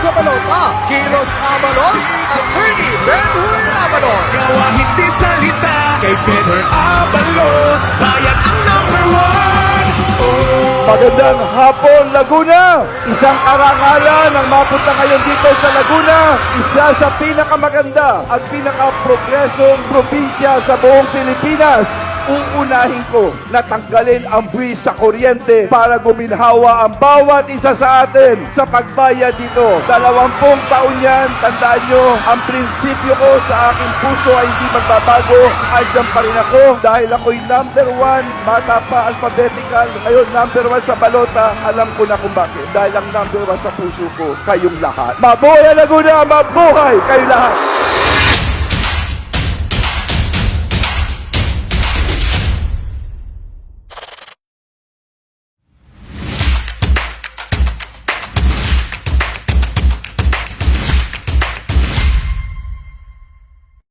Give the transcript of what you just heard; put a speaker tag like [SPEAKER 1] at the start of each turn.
[SPEAKER 1] sa balota, Kilos Abalos, Attorney Ben Hur Abalos.
[SPEAKER 2] Gawa hindi salita Kay Benner Abalos Bayan ang number one oh.
[SPEAKER 3] Magandang hapon, Laguna! Isang karangalan ang mapunta ngayon dito sa Laguna. Isa sa pinakamaganda at pinakaprogresong probinsya sa buong Pilipinas. Uunahin ko na tanggalin ang buwis sa kuryente para guminhawa ang bawat isa sa atin sa pagbayad dito. Dalawampung taon yan, tandaan nyo, ang prinsipyo ko sa aking puso ay hindi magbabago. Andiyan pa rin ako dahil ako'y number one, bata pa, alphabetical. Ngayon, number one sa balota, alam ko na kung bakit. Dahil ang number one sa puso ko, kayong lahat. Mabuhay Laguna! Mabuhay kayo lahat!